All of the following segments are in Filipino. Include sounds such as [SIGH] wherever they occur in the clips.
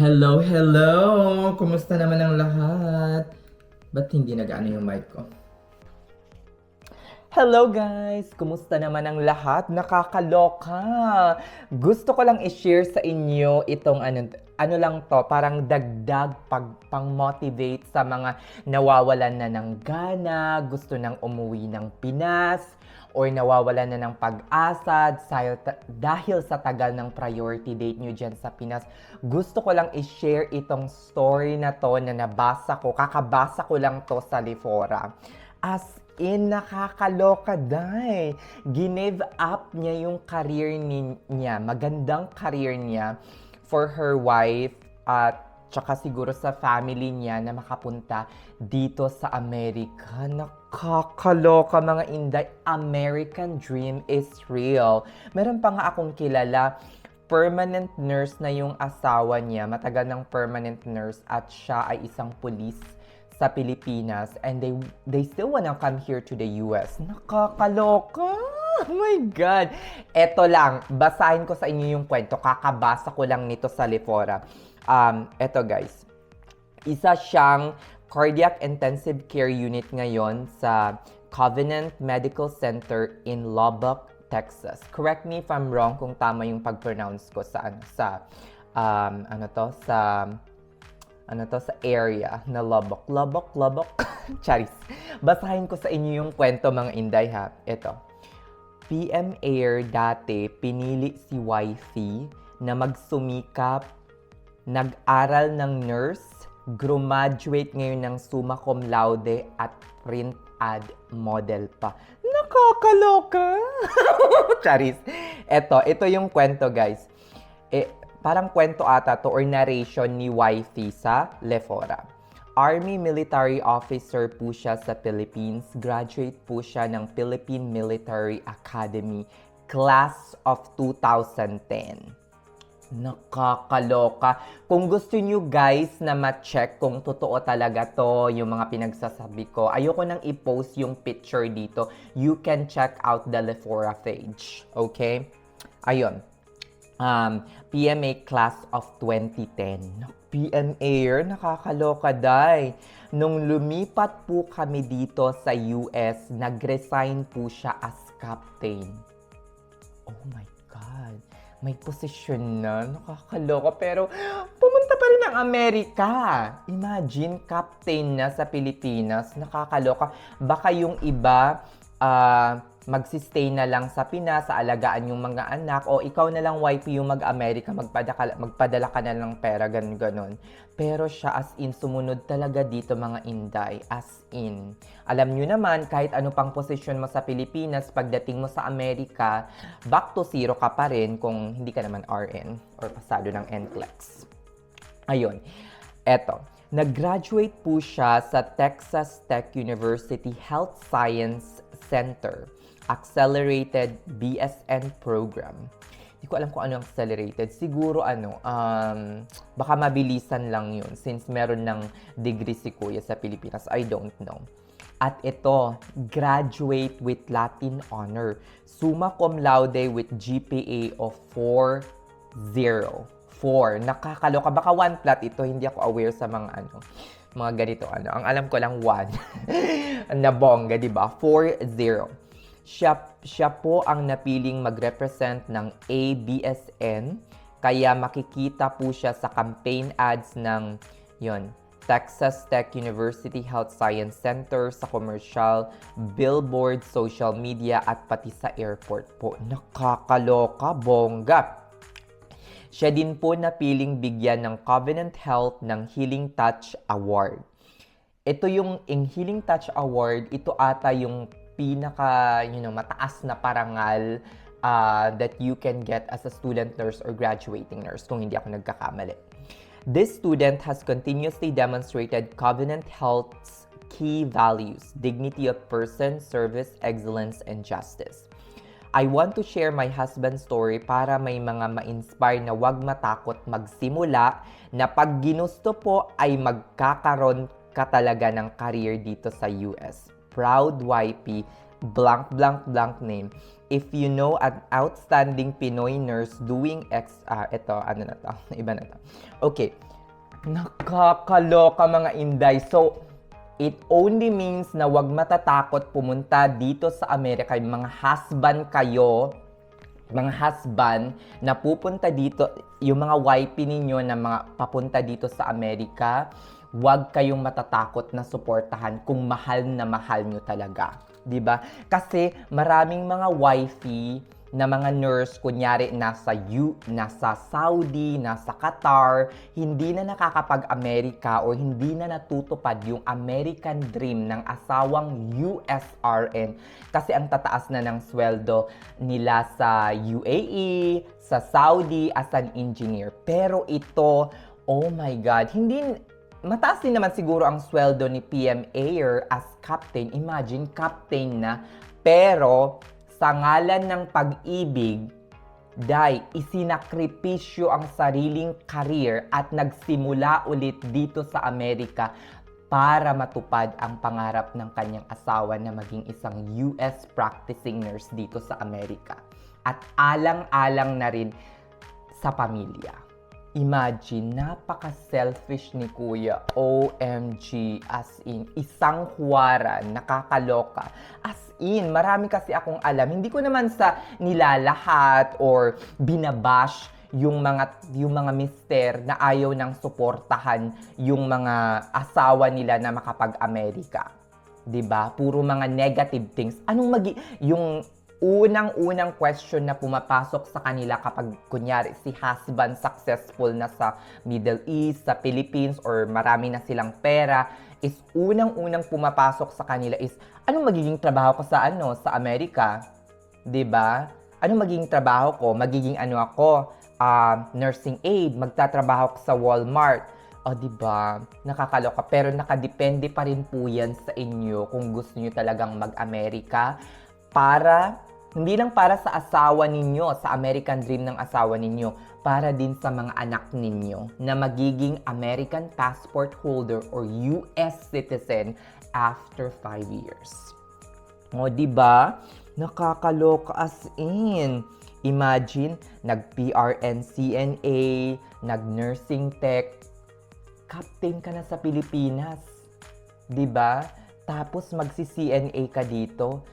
Hello, hello! Kumusta naman ang lahat? Ba't hindi nag-ano yung mic ko? Hello guys! Kumusta naman ang lahat? Nakakaloka! Gusto ko lang i-share sa inyo itong ano, ano lang to, parang dagdag pag, pang-motivate sa mga nawawalan na ng gana, gusto nang umuwi ng Pinas, or nawawalan na ng pag-asa dahil, sa tagal ng priority date nyo dyan sa Pinas. Gusto ko lang i-share itong story na to na nabasa ko, kakabasa ko lang to sa Lifora. As in, nakakaloka dahil Give up niya yung career ni- niya, magandang career niya for her wife at tsaka siguro sa family niya na makapunta dito sa Amerika. Nakakaloka mga inday. American dream is real. Meron pa nga akong kilala, permanent nurse na yung asawa niya, matagal ng permanent nurse at siya ay isang pulis sa Pilipinas and they they still wanna come here to the US. Nakakaloka! Oh my God! Eto lang, basahin ko sa inyo yung kwento. Kakabasa ko lang nito sa Lifora. Um, eto guys. Isa siyang cardiac intensive care unit ngayon sa Covenant Medical Center in Lubbock, Texas. Correct me if I'm wrong kung tama yung pag-pronounce ko sa ano sa um, ano to sa ano to sa area na Lubbock. Lubbock, Lubbock. [LAUGHS] Charis. Basahin ko sa inyo yung kwento mga inday ha. Ito. PM Air dati pinili si wifey na magsumikap, nag-aral ng nurse, graduate ngayon ng summa cum laude at print ad model pa. Nakakaloka! [LAUGHS] Charis. Ito, ito yung kwento guys. Eh, parang kwento ata to or narration ni wifey sa Lefora. Army military officer po siya sa Philippines. Graduate po siya ng Philippine Military Academy, class of 2010. Nakakaloka. Kung gusto nyo guys na ma-check kung totoo talaga to, yung mga pinagsasabi ko, ayoko nang i-post yung picture dito. You can check out the Lefora page. Okay? Ayun. Um, PMA class of 2010. Nak- PMA, nakakaloka day. Nung lumipat po kami dito sa US, nag-resign po siya as captain. Oh my God. May posisyon na. Nakakaloka. Pero pumunta pa rin ng Amerika. Imagine, captain na sa Pilipinas. Nakakaloka. Baka yung iba, ah, magsistay na lang sa Pinas, sa alagaan yung mga anak, o ikaw na lang wifey yung mag-Amerika, magpadala, magpadala ka na lang pera, ganun ganon. Pero siya as in, sumunod talaga dito mga inday, as in. Alam nyo naman, kahit ano pang posisyon mo sa Pilipinas, pagdating mo sa Amerika, back to zero ka pa rin kung hindi ka naman RN or pasado ng NCLEX. Ayun. Eto. Nag-graduate po siya sa Texas Tech University Health Science Center Accelerated BSN Program. Hindi ko alam kung ano accelerated. Siguro ano, um, baka mabilisan lang yun since meron ng degree si Kuya sa Pilipinas. I don't know. At ito, graduate with Latin honor. Summa cum laude with GPA of 4.0. 4. Nakakaloka. Baka one flat ito. Hindi ako aware sa mga ano mga ganito ano. Ang alam ko lang 1 [LAUGHS] na bongga, di ba? 4-0. Siya, siya po ang napiling mag-represent ng ABSN. Kaya makikita po siya sa campaign ads ng yon Texas Tech University Health Science Center sa commercial, billboard, social media at pati sa airport po. Nakakaloka, bongga. Siya din po napiling bigyan ng Covenant Health ng Healing Touch Award. Ito yung in Healing Touch Award, ito ata yung pinaka, you know, mataas na parangal uh, that you can get as a student nurse or graduating nurse kung hindi ako nagkakamali. This student has continuously demonstrated Covenant Health's key values, dignity of person, service, excellence, and justice. I want to share my husband's story para may mga ma-inspire na wag matakot magsimula na pag ginusto po ay magkakaroon ka talaga ng career dito sa US. Proud YP, blank blank blank name. if you know an outstanding Pinoy nurse doing ex... Ah, ito, ano na to? [LAUGHS] Iba na to. Okay. Nakakaloka mga inday. So, it only means na wag matatakot pumunta dito sa Amerika. Yung mga husband kayo, mga husband na pupunta dito, yung mga wifey ninyo na mga papunta dito sa Amerika, huwag kayong matatakot na suportahan kung mahal na mahal nyo talaga. 'Di ba? Kasi maraming mga wifey na mga nurse, kunyari nasa U, nasa Saudi, nasa Qatar, hindi na nakakapag-Amerika o hindi na natutupad yung American dream ng asawang USRN kasi ang tataas na ng sweldo nila sa UAE, sa Saudi as an engineer. Pero ito, oh my God, hindi mataas din naman siguro ang sweldo ni PM Ayer as captain. Imagine, captain na. Pero, sa ngalan ng pag-ibig, Day, isinakripisyo ang sariling career at nagsimula ulit dito sa Amerika para matupad ang pangarap ng kanyang asawa na maging isang US practicing nurse dito sa Amerika. At alang-alang na rin sa pamilya. Imagine, napaka-selfish ni Kuya. OMG, as in, isang huwaran, nakakaloka. As in, marami kasi akong alam. Hindi ko naman sa nilalahat or binabash yung mga yung mga mister na ayaw nang suportahan yung mga asawa nila na makapag-Amerika. 'Di ba? Puro mga negative things. Anong magi yung unang-unang question na pumapasok sa kanila kapag kunyari si husband successful na sa Middle East, sa Philippines or marami na silang pera is unang-unang pumapasok sa kanila is anong magiging trabaho ko sa ano sa Amerika? ba? Anong magiging trabaho ko? Magiging ano ako? Ah, nursing aide, magtatrabaho ko sa Walmart. O, di ba? Nakakaloka. Pero nakadepende pa rin po yan sa inyo kung gusto nyo talagang mag-Amerika para hindi lang para sa asawa ninyo, sa American dream ng asawa ninyo, para din sa mga anak ninyo na magiging American passport holder or US citizen after 5 years. O, di ba? Nakakaloka as in. Imagine, nag-PRN CNA, nag-nursing tech, captain ka na sa Pilipinas. 'Di ba? Tapos magsi-CNA ka dito.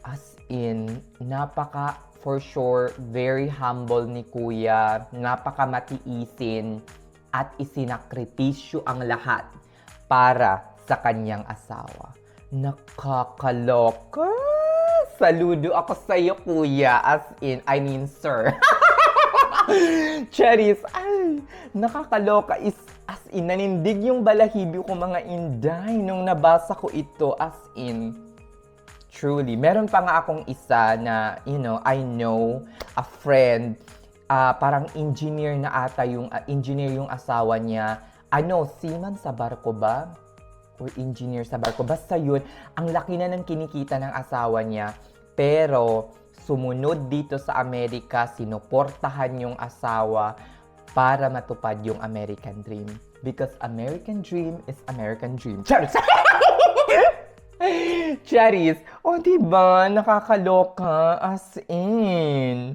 As in, napaka for sure very humble ni Kuya, napaka matiisin at isinakripisyo ang lahat para sa kanyang asawa. Nakakaloka! Saludo ako sa iyo, Kuya. As in, I mean, sir. [LAUGHS] Cherries, ay, nakakaloka is as in, nanindig yung balahibo ko mga inday nung nabasa ko ito as in. Truly. Meron pa nga akong isa na, you know, I know a friend, ah, parang engineer na ata yung, ah, engineer yung asawa niya. Ano, seaman sa barko ba? Or engineer sa barko. Basta yun, ang laki na ng kinikita ng asawa niya. Pero, sumunod dito sa Amerika, sinuportahan yung asawa para matupad yung American dream. Because American dream is American dream. Charis! [LAUGHS] Charis! O, diba? Nakakaloka. As in.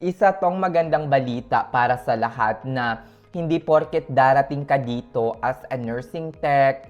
Isa tong magandang balita para sa lahat na hindi porket darating ka dito as a nursing tech,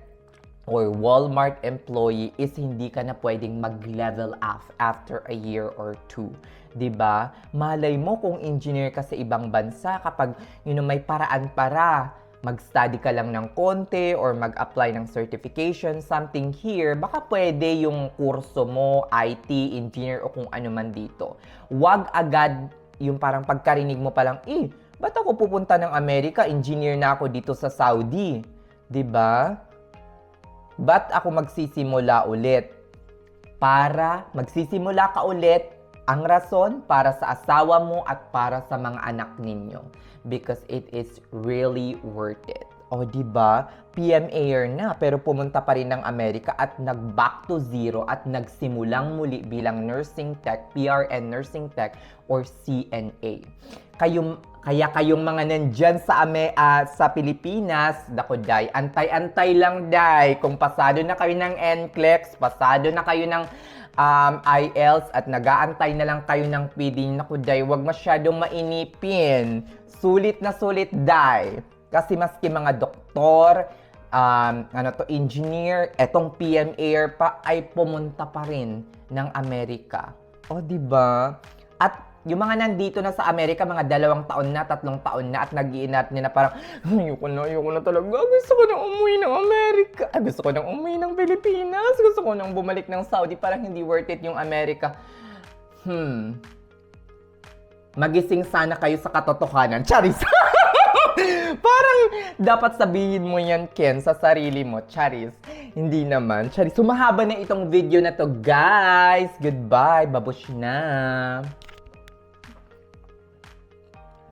or Walmart employee is hindi ka na pwedeng mag-level up after a year or two. 'Di ba? Malay mo kung engineer ka sa ibang bansa kapag you know, may paraan para mag-study ka lang ng konti or mag-apply ng certification, something here, baka pwede yung kurso mo, IT, engineer o kung ano man dito. Huwag agad yung parang pagkarinig mo palang, eh, ba't ako pupunta ng Amerika? Engineer na ako dito sa Saudi. 'Di ba? Ba't ako magsisimula ulit? Para magsisimula ka ulit, ang rason para sa asawa mo at para sa mga anak ninyo. Because it is really worth it. O, di ba? PMAer na, pero pumunta pa rin ng Amerika at nag-back to zero at nagsimulang muli bilang nursing tech, PRN nursing tech, or CNA. Kayong, kaya kayong mga nandyan sa, Ame, ah, sa Pilipinas, dako day, antay-antay lang day. Kung pasado na kayo ng NCLEX, pasado na kayo ng um, IELTS at nagaantay na lang kayo ng PD, naku day, wag masyadong mainipin. Sulit na sulit day. Kasi maski mga doktor, um, ano to, engineer, etong PMAir pa ay pumunta pa rin ng Amerika. O, di ba? At yung mga nandito na sa Amerika, mga dalawang taon na, tatlong taon na, at nag-iinat nila parang, ayoko na, ayoko na talaga. Gusto ko nang umuwi ng Amerika. Ay, gusto ko nang umuwi ng Pilipinas. Gusto ko nang bumalik ng Saudi. Parang hindi worth it yung Amerika. Hmm. Magising sana kayo sa katotohanan. Charis! [LAUGHS] [LAUGHS] Parang dapat sabihin mo yan, Ken, sa sarili mo. Charis. Hindi naman. Charis. Sumahaba na itong video na to, guys. Goodbye. Babush na.